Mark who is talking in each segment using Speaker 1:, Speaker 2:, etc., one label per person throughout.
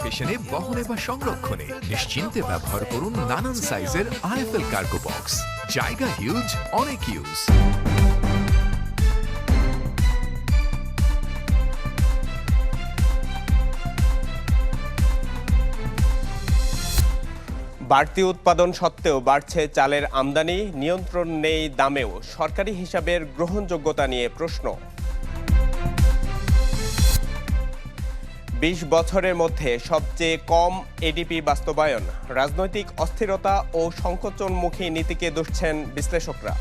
Speaker 1: অকেশনে বহনে বা সংরক্ষণে নিশ্চিন্তে ব্যবহার করুন নানান সাইজের আইএফএল কার্গো বক্স জায়গা হিউজ অনেক ইউজ
Speaker 2: বাড়তি উৎপাদন সত্ত্বেও বাড়ছে চালের আমদানি, নিয়ন্ত্রণ নেই দামেও। সরকারি হিসাবের গ্রহণযোগ্যতা নিয়ে প্রশ্ন। বিশ বছরের মধ্যে সবচেয়ে কম এডিপি বাস্তবায়ন রাজনৈতিক অস্থিরতা ও সংকোচনমুখী নীতিকে দুষছেন বিশ্লেষকরা।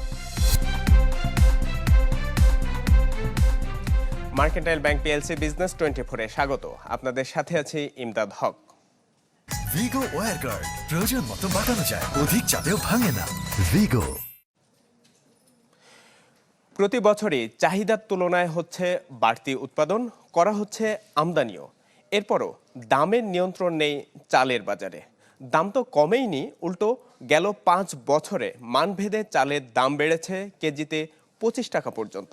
Speaker 2: Mercantile bank PLC business twenty ফোরে স্বাগত। আপনাদের সাথে আছি ইমদাদ হক।
Speaker 3: ভিগো ওয়ার গার্ড প্রয়োজন মতো বাটানো যায় অধিক চাপেও ভাঙে না। ভিগো
Speaker 2: প্রতি বছরই চাহিদার তুলনায় হচ্ছে বাড়তি উৎপাদন করা হচ্ছে আমদানিও। এরপরও দামের নিয়ন্ত্রণ নেই চালের বাজারে। দাম তো কমেইনি উল্টো গেল পাঁচ বছরে মানভেদে চালের দাম বেড়েছে কেজিতে পঁচিশ টাকা পর্যন্ত।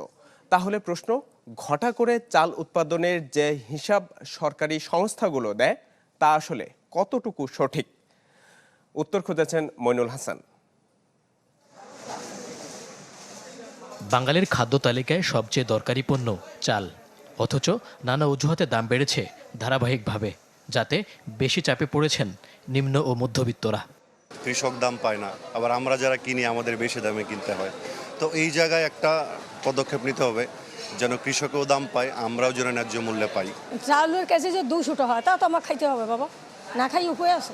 Speaker 2: তাহলে প্রশ্ন, ঘটা করে চাল উৎপাদনের যে হিসাব সরকারি সংস্থাগুলো দেয়, তা আসলে কতটুকু সঠিক? উত্তর খুঁজেছেন মইনুল হাসান।
Speaker 4: বাঙালির খাদ্য তালিকায় সবচেয়ে দরকারি পণ্য চাল। অথচ নানা অজুহাতে দাম বেড়েছে ধারাবাহিকভাবে যাতে বেশি চাপে পড়েছেন নিম্ন ও মধ্যবিত্তরা।
Speaker 5: কৃষক দাম পায় না আবার আমরা যারা কিনি আমাদের বেশি দামে কিনতে হয়। তো এই জায়গায় একটা পদক্ষেপ নিতে হবে যেন কৃষকও দাম পায় আমরাও যেন ন্যায্য মূল্যে পাই।
Speaker 6: চাউলের কাছে যে দুশোটা হয় তা তো আমার খাইতে হবে বাবা। না খাই উপায় আছে।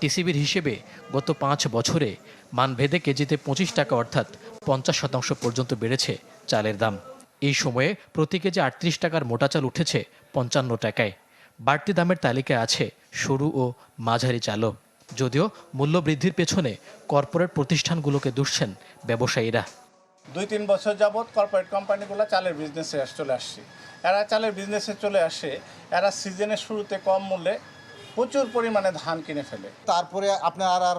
Speaker 4: টিসিবির হিসেবে গত পাঁচ বছরে মানভেদে কেজিতে পঁচিশ টাকা অর্থাৎ পঞ্চাশ শতাংশ পর্যন্ত বেড়েছে চালের দাম। এই সময়ে প্রতি কেজি আটত্রিশ টাকার মোটা চাল উঠেছে পঞ্চান্ন টাকায়। বাড়তি দামের তালিকায় আছে সরু ও মাঝারি চালও। যদিও মূল্য বৃদ্ধির পেছনে কর্পোরেট প্রতিষ্ঠানগুলোকে দুষছেন ব্যবসায়ীরা।
Speaker 7: দুই তিন বছর যাবৎ কর্পোরেট কোম্পানিগুলো চালের বিজনেসে চলে আসছে। এরা চালের বিজনেসে চলে আসে এরা সিজনের শুরুতে কম মূল্যে প্রচুর পরিমাণে ধান কিনে ফেলে।
Speaker 8: তারপরে আপনার আর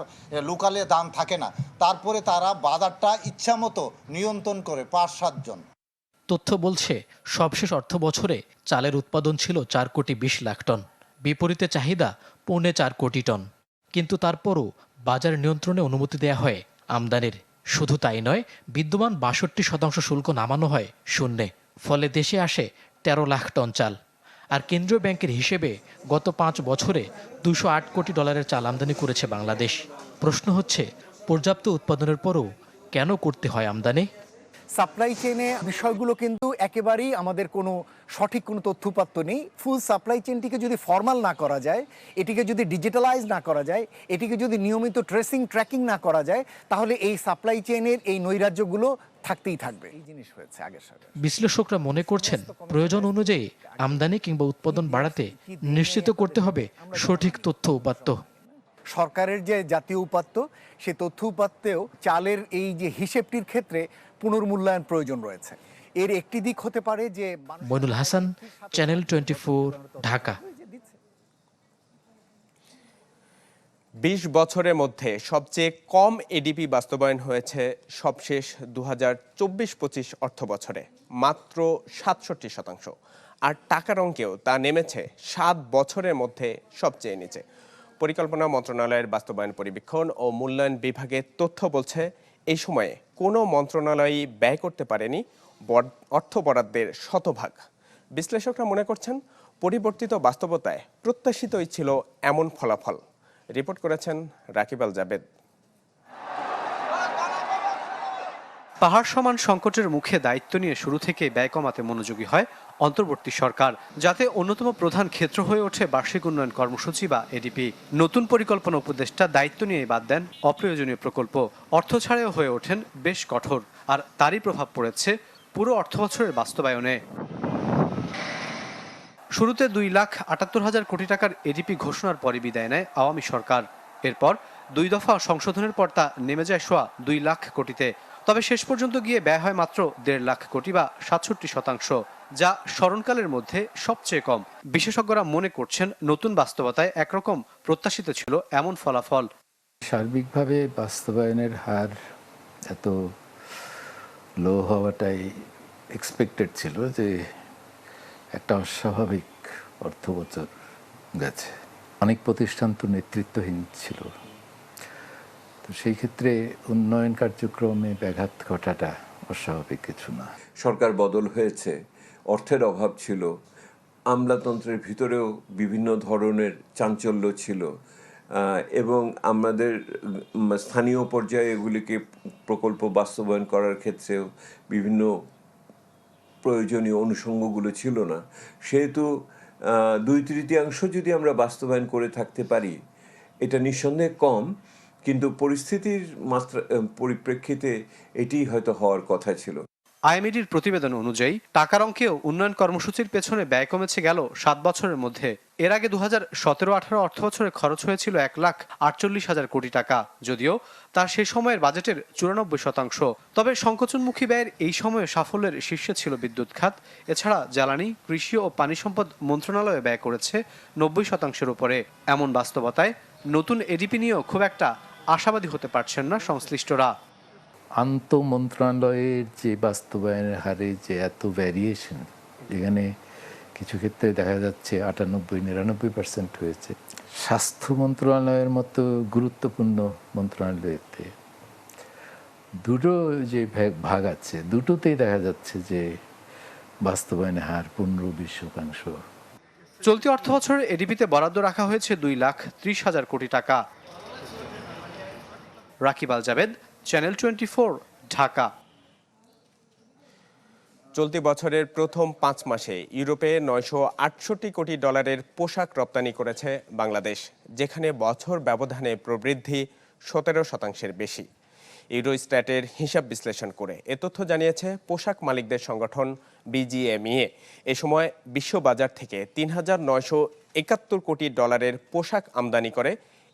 Speaker 8: লোকালে দাম থাকে না। তারপরে তারা বাজারটা ইচ্ছা মতো নিয়ন্ত্রণ করে পাঁচ সাতজন
Speaker 4: তথ্য বলছে, সবশেষ অর্থ বছরে চালের উৎপাদন ছিল চার কোটি বিশ লাখ টন, বিপরীতে চাহিদা পৌনে চার কোটি টন। কিন্তু তারপরও বাজার নিয়ন্ত্রণে অনুমতি দেয়া হয়, আমদানির। শুধু তাই নয়, বিদ্যমান বাষট্টি শতাংশ শুল্ক নামানো হয় শূন্যে, ফলে দেশে আসে তেরো লাখ টন চাল। আর কেন্দ্রীয় ব্যাংকের হিসেবে গত পাঁচ বছরে দুশো আট কোটি ডলারের চাল আমদানি করেছে বাংলাদেশ। প্রশ্ন হচ্ছে, পর্যাপ্ত উৎপাদনের পরও কেন করতে হয় আমদানি?
Speaker 9: সাপ্লাই চেইনে বিষয়গুলো কিন্তু একেবারেই আমাদের কোনো সঠিক কোনো তথ্যপাত্য নেই। ফুল সাপ্লাই চেইনটিকে যদি ফর্মাল না করা যায় এটিকে যদি ডিজিটালাইজ না করা যায় এটিকে যদি নিয়মিত ট্রেসিং ট্র্যাকিং না করা যায় তাহলে এই সাপ্লাই চেইনের এই নৈরাজ্যগুলো থাকতেই থাকবে। এই জিনিস হয়েছে আগের সাথে।
Speaker 4: বিশ্লেষকরা মনে করছেন প্রয়োজন অনুযায়ী আমদানি কিংবা উৎপাদন বাড়াতে নিশ্চিত করতে হবে সঠিক তথ্য উপাত্ত।
Speaker 9: সরকারের যে জাতীয় উপাত্ত সে তথ্য উপাত্তেও চালের এই যে হিসেবটির ক্ষেত্রে পুনর্মূল্যায়ন প্রয়োজন রয়েছে। এর একটি দিক হতে পারে যে
Speaker 4: মইনুল হাসান চ্যানেল টোয়েন্টি ঢাকা।
Speaker 2: বিশ বছরের মধ্যে সবচেয়ে কম এডিপি বাস্তবায়ন হয়েছে সবশেষ দু হাজার চব্বিশ পঁচিশ অর্থ বছরে মাত্র সাতষট্টি শতাংশ। আর টাকার অঙ্কেও তা নেমেছে সাত বছরের মধ্যে সবচেয়ে নিচে। পরিকল্পনা মন্ত্রণালয়ের বাস্তবায়ন পরিবীক্ষণ ও মূল্যায়ন বিভাগের তথ্য বলছে, এই সময়ে কোনো মন্ত্রণালয়ই ব্যয় করতে পারেনি অর্থ বরাদ্দের শতভাগ। বিশ্লেষকরা মনে করছেন, পরিবর্তিত বাস্তবতায় প্রত্যাশিতই ছিল এমন ফলাফল। রিপোর্ট করেছেন রাকিব আল জাবেদ।
Speaker 10: পাহাড় সমান সংকটের মুখে দায়িত্ব নিয়ে শুরু থেকে ব্যয় কমাতে মনোযোগী হয় অন্তর্বর্তী সরকার, যাতে অন্যতম প্রধান ক্ষেত্র হয়ে ওঠে বার্ষিক উন্নয়ন কর্মসূচি বা এডিপি। নতুন পরিকল্পনা উপদেষ্টা দায়িত্ব নিয়ে বাদ দেন অপ্রয়োজনীয় প্রকল্প। অর্থ ছাড়াও হয়ে ওঠেন বেশ কঠোর, আর তারই প্রভাব পড়েছে পুরো অর্থবছরের বাস্তবায়নে। শুরুতে দুই লাখ আটাত্তর হাজার কোটি টাকার এডিপি ঘোষণার পরে বিদায় নেয় আওয়ামী সরকার। এরপর দুই দফা সংশোধনের পর তা নেমে যায় সোয়া দুই লাখ কোটিতে। তবে শেষ পর্যন্ত গিয়ে ব্যয় হয় মাত্র দেড় লাখ কোটি বা সাতষট্টি শতাংশ, যা স্মরণকালের মধ্যে সবচেয়ে কম। বিশেষজ্ঞরা মনে করছেন নতুন বাস্তবতায় একরকম প্রত্যাশিত ছিল এমন ফলাফল।
Speaker 11: সার্বিকভাবে বাস্তবায়নের হার এত লো হওয়াটাই এক্সপেক্টেড ছিল যে একটা অস্বাভাবিক অর্থ বছর গেছে। অনেক প্রতিষ্ঠান তো নেতৃত্বহীন ছিল। সেই ক্ষেত্রে উন্নয়ন কার্যক্রমে ব্যাঘাত ঘটাটা অস্বাভাবিক কিছু না।
Speaker 12: সরকার বদল হয়েছে, অর্থের অভাব ছিল, আমলাতন্ত্রের ভিতরেও বিভিন্ন ধরনের চাঞ্চল্য ছিল এবং আমাদের স্থানীয় পর্যায়ে এগুলিকে প্রকল্প বাস্তবায়ন করার ক্ষেত্রেও বিভিন্ন প্রয়োজনীয় অনুষঙ্গগুলো ছিল না। সেহেতু দুই তৃতীয়াংশ যদি আমরা বাস্তবায়ন করে থাকতে পারি, এটা নিঃসন্দেহে কম। কিন্তু পরিস্থিতির মাত্রা পরিপ্রেক্ষিতে এটি হয়তো হওয়ার কথা ছিল।
Speaker 10: আইএমইডির প্রতিবেদন অনুযায়ী, টাকার অঙ্কেও উন্নয়ন কর্মসূচির পেছনে ব্যয় কমেছে গেল সাত বছরের মধ্যে। এর আগে দু হাজার সতেরো আঠারো অর্থ বছরে খরচ হয়েছিল এক লাখ আটচল্লিশ হাজার কোটি টাকা, যদিও তা সে সময়ের বাজেটের চুরানব্বই শতাংশ। তবে সংকোচনমুখী ব্যয়ের এই সময়ে সাফল্যের শীর্ষে ছিল বিদ্যুৎ খাত। এছাড়া জ্বালানি, কৃষি ও পানি সম্পদ মন্ত্রণালয়ে ব্যয় করেছে নব্বই শতাংশের উপরে। এমন বাস্তবতায় নতুন এডিপি নিয়েও খুব একটা আশাবাদী হতে পারছেন না সংশ্লিষ্টরা।
Speaker 11: আন্ত মন্ত্রণালয়ের যে বাস্তবায়নের হারে যে এত ভ্যারিয়েশন এখানে কিছু ক্ষেত্রে দেখা যাচ্ছে আটানব্বই নিরানব্বই পার্সেন্ট হয়েছে। স্বাস্থ্য মন্ত্রণালয়ের মতো গুরুত্বপূর্ণ মন্ত্রণালয়তে দুটো যে ভাগ- আছে দুটোতেই দেখা যাচ্ছে যে বাস্তবায়নের হার পনেরো বিশ শতাংশ।
Speaker 10: চলতি অর্থ বছরের এডিপিতে বরাদ্দ রাখা হয়েছে দুই লাখ ত্রিশ হাজার কোটি টাকা। Rakib Al Jabed channel twenty Dhaka.
Speaker 2: চলতি বছরের প্রথম পাঁচ মাসে ইউরোপে নয়শো আটষট্টি কোটি ডলারের পোশাক রপ্তানি করেছে বাংলাদেশ, যেখানে বছর ব্যবধানে প্রবৃদ্ধি সতেরো শতাংশের বেশি। ইউরোস্ট্যাটের হিসাব বিশ্লেষণ করে এ তথ্য জানিয়েছে পোশাক মালিকদের সংগঠন বিজিএমইএ। এ সময় বিশ্ববাজার থেকে তিন হাজার নয়শো একাত্তর কোটি ডলারের পোশাক আমদানি করে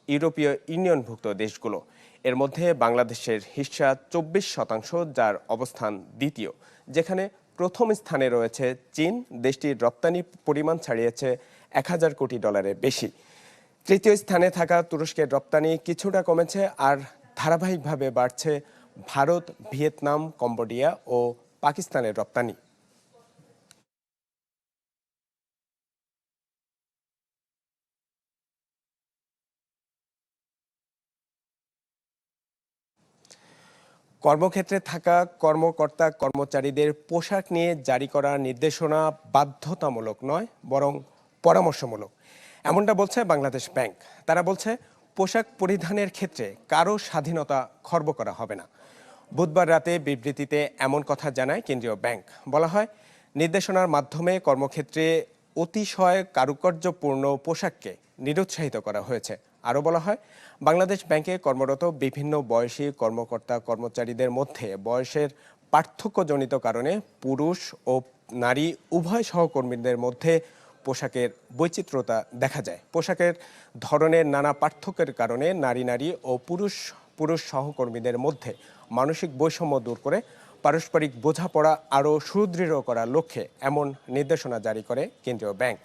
Speaker 2: ইউরোপীয় ইউনিয়নভুক্ত দেশগুলো। এর মধ্যে বাংলাদেশের হিস্সা চব্বিশ শতাংশ, যার অবস্থান দ্বিতীয়, যেখানে প্রথম স্থানে রয়েছে চীন। দেশটির রপ্তানি পরিমাণ ছাড়িয়েছে এক হাজার কোটি ডলারের বেশি। তৃতীয় স্থানে থাকা তুরস্কের রপ্তানি কিছুটা কমেছে আর ধারাবাহিকভাবে বাড়ছে ভারত, ভিয়েতনাম, কম্বোডিয়া ও পাকিস্তানের রপ্তানি। কর্মক্ষেত্রে থাকা কর্মকর্তা কর্মচারীদের পোশাক নিয়ে জারি করা নির্দেশনা বাধ্যতামূলক নয়, বরং পরামর্শমূলক। এমনটা বলছে বাংলাদেশ ব্যাংক। তারা বলছে, পোশাক পরিধানের ক্ষেত্রে কারও স্বাধীনতা খর্ব করা হবে না। বুধবার রাতে বিবৃতিতে এমন কথা জানায় কেন্দ্রীয় ব্যাংক। বলা হয়, নির্দেশনার মাধ্যমে কর্মক্ষেত্রে অতিশয় কারুকার্যপূর্ণ পোশাককে নিরুৎসাহিত করা হয়েছে। আরও বলা হয়, বাংলাদেশ ব্যাংকে কর্মরত বিভিন্ন বয়সী কর্মকর্তা কর্মচারীদের মধ্যে বয়সের পার্থক্যজনিত কারণে পুরুষ ও নারী উভয় সহকর্মীদের মধ্যে পোশাকের বৈচিত্র্যতা দেখা যায়। পোশাকের ধরনের নানা পার্থক্যের কারণে নারী নারী ও পুরুষ পুরুষ সহকর্মীদের মধ্যে মানসিক বৈষম্য দূর করে পারস্পরিক বোঝাপড়া আরও সুদৃঢ় করার লক্ষ্যে এমন নির্দেশনা জারি করে কেন্দ্রীয় ব্যাংক।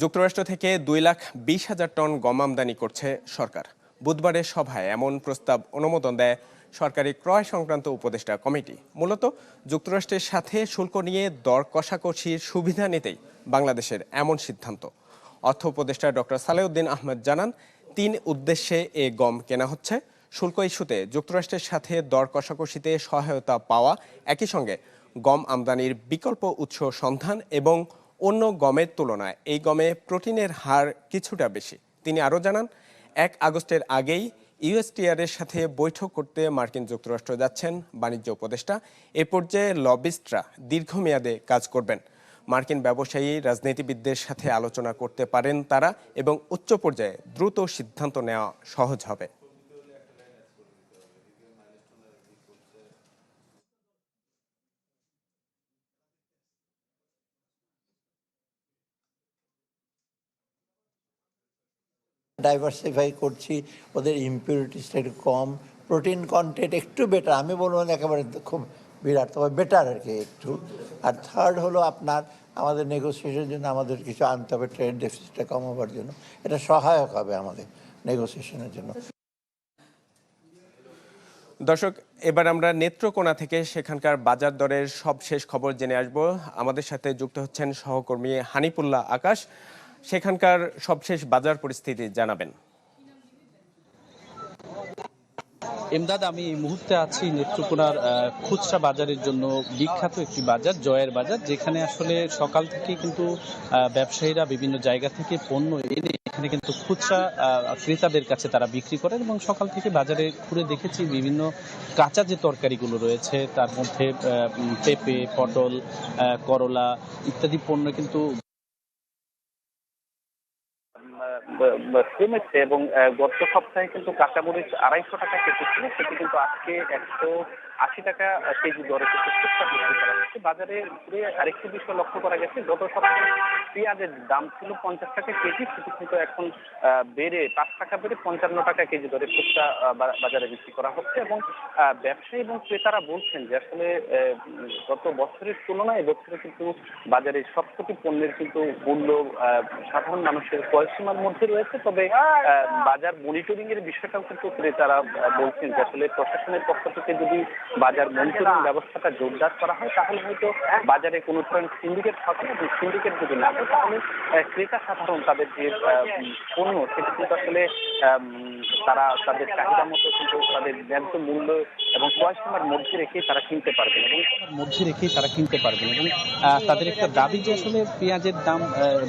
Speaker 2: যুক্তরাষ্ট্র থেকে দুই লাখ বিশ হাজার টন গম আমদানি করছে সরকার। বুধবারের সভায় এমন প্রস্তাব অনুমোদন দেয় সরকারি ক্রয় সংক্রান্ত উপদেষ্টা কমিটি। মূলত যুক্তরাষ্ট্রের সাথে শুল্ক নিয়ে দর কষাকষির সুবিধা নিতেই বাংলাদেশের এমন সিদ্ধান্ত। অর্থ উপদেষ্টা ডক্টর সালেউদ্দিন আহমেদ জানান, তিন উদ্দেশ্যে এ গম কেনা হচ্ছে। শুল্ক ইস্যুতে যুক্তরাষ্ট্রের সাথে দর কষাকষিতে সহায়তা পাওয়া একই সঙ্গে গম আমদানির বিকল্প উৎস সন্ধান এবং অন্য গমের তুলনায় এই গমে প্রোটিনের হার কিছুটা বেশি। তিনি আরও জানান, এক আগস্টের আগেই ইউএসটিআর এর সাথে বৈঠক করতে মার্কিন যুক্তরাষ্ট্র যাচ্ছেন বাণিজ্য উপদেষ্টা। এ পর্যায়ে লবিস্টরা দীর্ঘমেয়াদে কাজ করবেন। মার্কিন ব্যবসায়ী, রাজনীতিবিদদের সাথে আলোচনা করতে পারেন তারা এবং উচ্চ পর্যায়ে দ্রুত সিদ্ধান্ত নেওয়া সহজ হবে।
Speaker 13: ডাইভার্সিফাই করছি, ওদের ইম্পিউরিটিসটা একটু কম প্রোটিন কন্টেন্ট একটু বেটার আমি বলব না একেবারে খুব বিরাট, তবে বেটার আর কি একটু। আর থার্ড হলো আপনার, আমাদের নেগোসিয়েশনের জন্য আমাদের কিছু আনতে হবে ট্রেড ডেফিসিটটা কমাবার জন্য। এটা সহায়ক হবে আমাদের নেগোসিয়েশনের জন্য।
Speaker 2: দর্শক, এবার আমরা নেত্রকোনা থেকে সেখানকার বাজার দরের সব শেষ খবর জেনে আসব। আমাদের সাথে যুক্ত হচ্ছেন সহকর্মী হানিপুল্লাহ আকাশ। সেখানকার সবশেষ বাজার পরিস্থিতি জানাবেন।
Speaker 14: এমদাদ আমি এই মুহূর্তে আছি নেত্রকোনার খুচরা বাজারের জন্য বিখ্যাত একটি বাজার, জয়ের বাজার, যেখানে আসলে সকাল থেকে কিন্তু ব্যবসায়ীরা বিভিন্ন জায়গা থেকে পণ্য এনে এখানে কিন্তু খুচরা ক্রেতাদের কাছে তারা বিক্রি করেন এবং সকাল থেকে বাজারে ঘুরে দেখেছি বিভিন্ন কাঁচা যে তরকারিগুলো রয়েছে, তার মধ্যে পেঁপে, পটল করলা ইত্যাদি পণ্য কিন্তু কমেছে এবং গত সপ্তাহে কিন্তু কাঁচামরিচ আড়াইশো টাকা কেজি ছিল। সেটি কিন্তু আজকে একশো আশি টাকা কেজি দরে কিন্তু বাজারে ঘুরে আরেকটি বিষয় লক্ষ্য করা গেছে, গত সপ্তাহে পেঁয়াজের দাম ছিল পঞ্চাশ টাকা কেজি, সেটি কিন্তু এখন বেড়ে পাঁচ টাকা বেড়ে পঞ্চান্ন টাকা কেজি দরে খুচরা বাজারে বিক্রি করা হচ্ছে এবং ব্যবসায়ী এবং ক্রেতারা বলছেন যে আসলে গত বছরের তুলনায় এবছরে কিন্তু বাজারে সবকটি পণ্যের কিন্তু মূল্য সাধারণ মানুষের পয়সীমার মধ্যে রয়েছে। তবে বাজার মনিটরিং এর বিষয়টাও কিন্তু ক্রেতারা বলছেন যে আসলে প্রশাসনের পক্ষ থেকে যদি বাজার মনিটরিং ব্যবস্থাটা জোরদার করা হয়, তাহলে হয়তো বাজারে কোনো ধরনের সিন্ডিকেট হবে না। সিন্ডিকেট যদি না ক্রেতা সাধারণ তাদের যে পণ্য, সেটা কিন্তু আসলে তারা তাদের চাহিদা মতো কিন্তু তাদের ন্যায্য মূল্য এবং পয়সার মধ্যে রেখেই তারা কিনতে পারবেন এবং মধ্যে রেখে তারা কিনতে পারবেন এবং তাদের একটা দাবি যে আসলে পেঁয়াজের দাম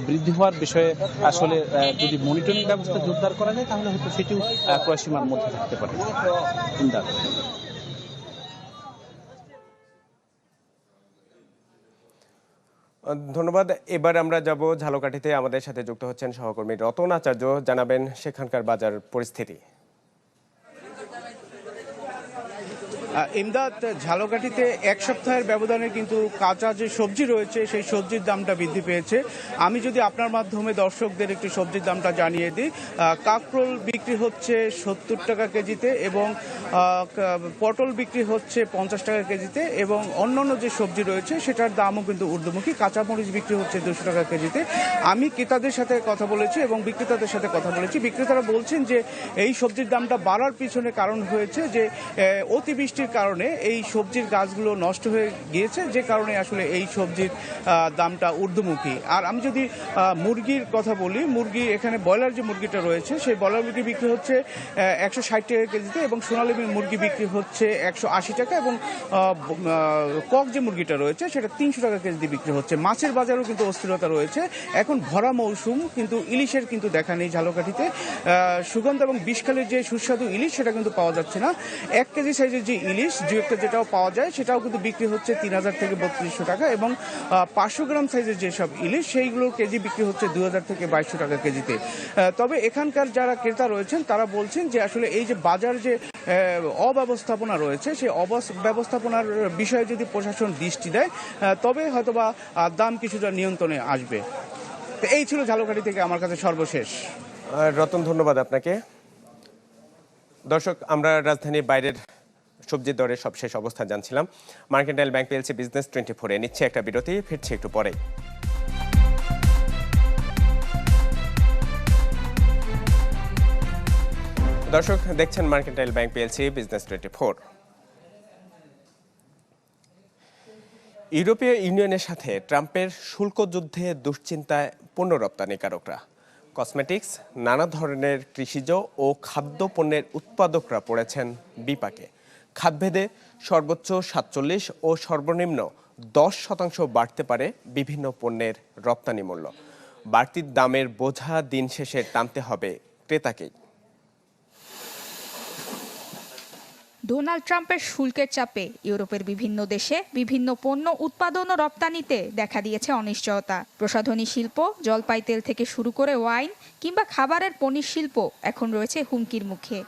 Speaker 14: বৃদ্ধি হওয়ার বিষয়ে আসলে যদি মনিটরিং ব্যবস্থা জোরদার করা যায়, তাহলে হয়তো সেটিও ক্রয়সীমার মধ্যে থাকতে পারে।
Speaker 2: ধন্যবাদ। এবার আমরা যাব ঝালকাঠিতে। আমাদের সাথে যুক্ত হচ্ছেন সহকর্মী রতন আচার্য। জানাবেন সেখানকার বাজার পরিস্থিতি।
Speaker 15: ইমদাদ ঝালকাঠিতে এক সপ্তাহের ব্যবধানে কিন্তু কাঁচা যে সবজি রয়েছে সেই সবজির দামটা বৃদ্ধি পেয়েছে। আমি যদি আপনার মাধ্যমে দর্শকদের একটু সবজির দামটা জানিয়ে দিই কাকরোল বিক্রি হচ্ছে সত্তর টাকা কেজিতে এবং পটল বিক্রি হচ্ছে পঞ্চাশ টাকা কেজিতে এবং অন্যান্য যে সবজি রয়েছে সেটার দামও কিন্তু ঊর্ধ্বমুখী। কাঁচামরিচ বিক্রি হচ্ছে দুশো টাকা কেজিতে। আমি ক্রেতাদের সাথে কথা বলেছি এবং বিক্রেতাদের সাথে কথা বলেছি। বিক্রেতারা বলছেন যে এই সবজির দামটা বাড়ার পিছনে কারণ হয়েছে যে আহ, অতিবৃষ্টির কারণে এই সবজির গাছগুলো নষ্ট হয়ে গিয়েছে, যে কারণে আসলে এই সবজির দামটা ঊর্ধ্বমুখী। আর আমি যদি মুরগির কথা বলি, মুরগি এখানে ব্রয়লার যে মুরগিটা রয়েছে, সেই ব্রয়লার মুরগি বিক্রি হচ্ছে একশো ষাট টাকা কেজিতে এবং সোনালী মুরগি বিক্রি হচ্ছে একশো আশি টাকা এবং কক যে মুরগিটা রয়েছে, সেটা তিনশো টাকা কেজিতে বিক্রি হচ্ছে। মাছের বাজারেও কিন্তু অস্থিরতা রয়েছে। এখন ভরা মৌসুম, কিন্তু ইলিশের কিন্তু দেখা নেই ঝালকাঠিতে। সুগন্ধ এবং বিষকালের যে সুস্বাদু ইলিশ, সেটা কিন্তু পাওয়া যাচ্ছে না। এক কেজি সাইজের যে ইলিশ, দু একটা যেটাও পাওয়া যায়, সেটাও কিন্তু বিক্রি হচ্ছে তিন হাজার থেকে বত্রিশশো টাকা এবং পাঁচশো গ্রাম সাইজের যেসব ইলিশ সেইগুলোর কেজি বিক্রি হচ্ছে দুই হাজার থেকে বাইশশো টাকা কেজিতে। তবে এখানকার যারা ক্রেতা রয়েছেন, তারা বলছেন যে আসলে এই যে বাজার যে অব্যবস্থাপনা রয়েছে, সেই ব্যবস্থাপনার বিষয়ে যদি প্রশাসন দৃষ্টি দেয় তবে হয়তোবা দাম কিছুটা নিয়ন্ত্রণে আসবে। তো এই ছিল ঝালকাঠি থেকে আমার কাছে সর্বশেষ।
Speaker 2: রতন, ধন্যবাদ আপনাকে। দর্শক, আমরা রাজধানীর বাইরের সবজির দরের সবশেষ অবস্থা জানছিলাম, mercantile bank PLC business twenty ফোরে নিচ্ছে একটা বিরতি, ফিরছে একটু পরে দর্শক, দেখছেন mercantile bank PLC business twenty four. ইউরোপীয় ইউনিয়নের সাথে ট্রাম্পের শুল্ক যুদ্ধে দুশ্চিন্তায় পণ্য রপ্তানিকারকরা কসমেটিক্স, নানা ধরনের কৃষিজ ও খাদ্য পণ্যের উৎপাদকরা পড়েছেন বিপাকে। খাতভেদে সর্বোচ্চ সাতচল্লিশ ও সর্বনিম্ন দশ শতাংশ বাড়তে পারে বিভিন্ন পণ্যের রপ্তানি মূল্য। বাড়তির দামের বোঝা দিন শেষে টানতে হবে ক্রেতাকেই।
Speaker 16: ডোনাল্ড ট্রাম্পের শুল্কের চাপে ইউরোপের বিভিন্ন দেশে বিভিন্ন পণ্য উৎপাদন ও রপ্তানিতে দেখা দিয়েছে অনিশ্চয়তা। প্রসাধনী শিল্প, জলপাই তেল থেকে শুরু করে ওয়াইন কিংবা খাবারের পনির শিল্প এখন রয়েছে হুমকির মুখে।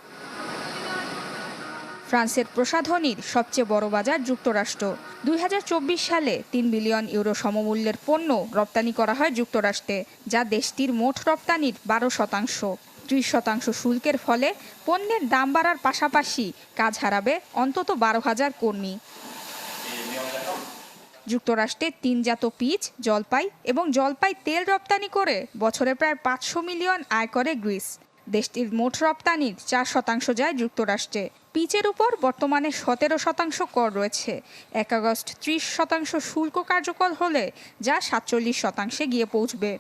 Speaker 16: ফ্রান্সের প্রসাধনীর সবচেয়ে বড় বাজার যুক্তরাষ্ট্র। দুই হাজার চব্বিশ সালে তিন বিলিয়ন ইউরো সমমূল্যের পণ্য রপ্তানি করা হয় যুক্তরাষ্ট্রে, যা দেশটির মোট রপ্তানির বারো শতাংশ। ত্রিশ শতাংশ শুল্কের ফলে পণ্যের দাম বাড়ার পাশাপাশি কাজ হারাবে অন্তত বারো হাজার কর্মী। যুক্তরাষ্ট্রে তিনজাত পিচ, জলপাই এবং জলপাই তেল রপ্তানি করে বছরে প্রায় পাঁচশো মিলিয়ন আয় করে গ্রিস। দেশটির মোট রপ্তানির চার শতাংশ যায় যুক্তরাষ্ট্রে। পিচের উপর বর্তমানে সতেরো শতাংশ কর রয়েছে। এক আগস্ট ত্রিশ শতাংশ শুল্ক কার্যকর হলে যা সাতচল্লিশ শতাংশে গিয়ে পৌঁছবে।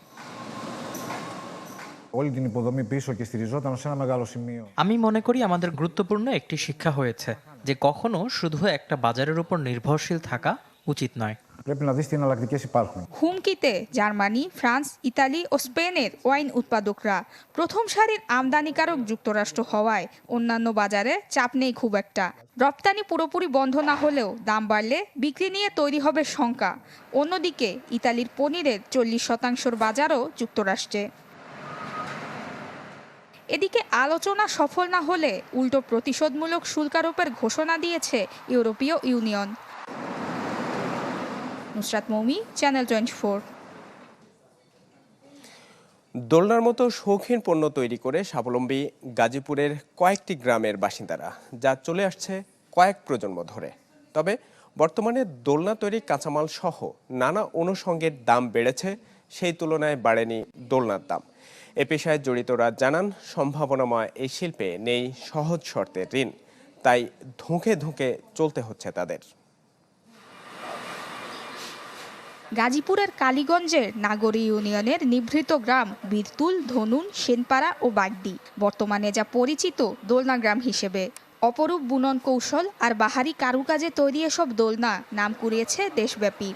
Speaker 4: আমি মনে করি আমাদের গুরুত্বপূর্ণ একটি শিক্ষা হয়েছে যে কখনো শুধু একটা বাজারের উপর নির্ভরশীল থাকা উচিত নয়
Speaker 17: Πρέπει να δεις τι εναλλακτικέ υπάρχουν.
Speaker 16: হুমকিতে জার্মানি ফ্রান্স ইতালি ও স্পেনের ওয়াইন উৎপাদকরা প্রথম সারির আমদানিকারক যুক্তরাষ্ট্র হওয়ায় অন্যান্য বাজারে চাপ নেই খুব একটা রপ্তানি পুরোপুরি বন্ধ না হলেও দাম বাড়লে বিক্রি নিয়ে তৈরি হবে শঙ্কা অন্যদিকে ইতালির পনিরের চল্লিশ শতাংশর বাজারও যুক্তরাষ্ট্রে এদিকে আলোচনা সফল না হলে উল্টো প্রতিশোধমূলক শুল্কারোপের ঘোষণা দিয়েছে ইউরোপীয় union Nusrat Moumi channel twenty four
Speaker 2: দোলনার মতো শৌখিন পণ্য তৈরি করে স্বাবলম্বী গাজীপুরের কয়েকটি গ্রামের বাসিন্দারা, যা চলে আসছে কয়েক প্রজন্ম ধরে। তবে বর্তমানে দোলনা তৈরি কাঁচামাল সহ নানা অনুষঙ্গের দাম বেড়েছে, সেই তুলনায় বাড়েনি দোলনার দাম। এ পেশায় জড়িতরা জানান, সম্ভাবনাময় এই শিল্পে নেই সহজ শর্তে ঋণ, তাই ধুঁকে ধুঁকে চলতে হচ্ছে তাদের।
Speaker 16: গাজীপুরের কালীগঞ্জের নাগরী ইউনিয়নের নিভৃত গ্রাম বীরতুল, ধনুন, সেনপাড়া ও বাগদি। বর্তমানে যা পরিচিত দোলনা গ্রাম হিসেবে। অপরূপ বুনন কৌশল আর বাহারি কারুকাজে তৈরি এসব দোলনা নাম কুড়িয়েছে দেশব্যাপী।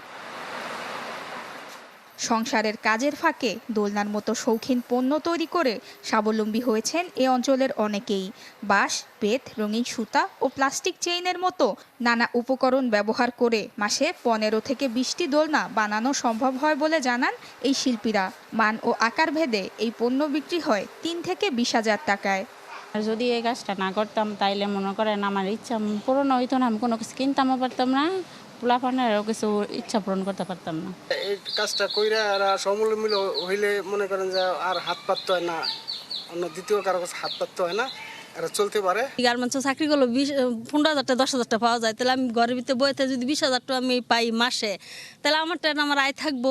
Speaker 16: সংসারের কাজের ফাঁকে দোলনার মতো শৌখিন পণ্য তৈরি করে স্বাবলম্বী হয়েছেন এ অঞ্চলের অনেকেই। বাঁশ, বেত, রঙিন সুতা ও প্লাস্টিক চেইনের মতো নানা উপকরণ ব্যবহার করে মাসে পনেরো থেকে বিশটি দোলনা বানানো সম্ভব হয় বলে জানান এই শিল্পীরা। মান ও আকার ভেদে এই পণ্য বিক্রি হয় তিন থেকে বিশ হাজার টাকায়।
Speaker 18: আর যদি এই কাজটা না করতাম তাইলে মনে করেন আমার ইচ্ছা পূরণ হইতো না, আমি কোনো কিছু কিনতামও পারতাম না। পোলাপানেরও কিছু ইচ্ছা পূরণ করতে পারতাম না।
Speaker 19: এই কাজটা কইরা আর সমলম্বিল হইলে মনে করেন যে আর হাত পাততে হয় না। অন্য দ্বিতীয় কারও কাছে হাত পাততে হয় না এরা চলতে পারে।
Speaker 20: গার্মেন্টসে চাকরি করলে বিশ পনেরো হাজার দশ হাজার টাকা পাওয়া যায়। তাহলে আমি ঘরের ভিতরে বইতে যদি বিশ হাজার টাকা আমি পাই মাসে তাহলে আমার টাকা আমার আয় থাকব।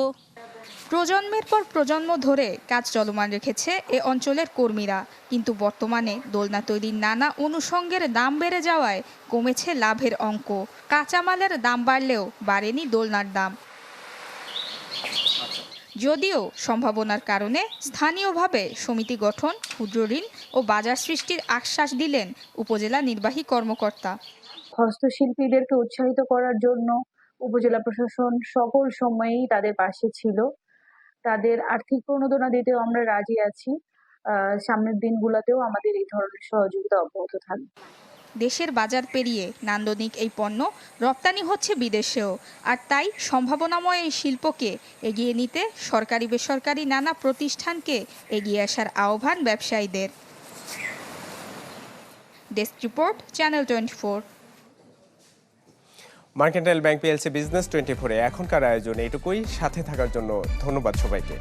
Speaker 16: প্রজন্মের পর প্রজন্ম ধরে কাজ চলমান রেখেছে এ অঞ্চলের কর্মীরা। কিন্তু বর্তমানে দোলনা তৈরির নানা অনুষঙ্গের দাম বেড়ে যাওয়ায় কমেছে লাভের অঙ্ক। কাঁচামালের দাম বাড়লেও বাড়েনি দোলনার দাম। যদিও সম্ভাবনার কারণে স্থানীয়ভাবে সমিতি গঠন, ক্ষুদ্র ঋণ ও বাজার সৃষ্টির আশ্বাস দিলেন উপজেলা নির্বাহী কর্মকর্তা।
Speaker 21: হস্তশিল্পীদেরকে উৎসাহিত করার জন্য উপজেলা প্রশাসন সকল সময়েই তাদের পাশে ছিল। তাদের আর্থিক প্রণোদনা দিতেও আমরা রাজি আছি। সামনের দিনগুলোতেও আমাদের এই ধরনের সহযোগিতা অব্যাহত থাকবে।
Speaker 16: দেশের বাজার পেরিয়ে নান্দনিক এই পণ্য রপ্তানি হচ্ছে বিদেশেও, আর তাই সম্ভাবনাময় এই শিল্পকে এগিয়ে নিতে সরকারি বেসরকারি নানা প্রতিষ্ঠানকে এগিয়ে আসার আহ্বান ব্যবসায়ীদের। Desk report, channel twenty
Speaker 2: mercantile bank PLC business twenty ফোরে এখনকার আয়োজন এটুকুই সাথে থাকার জন্য ধন্যবাদ সবাইকে।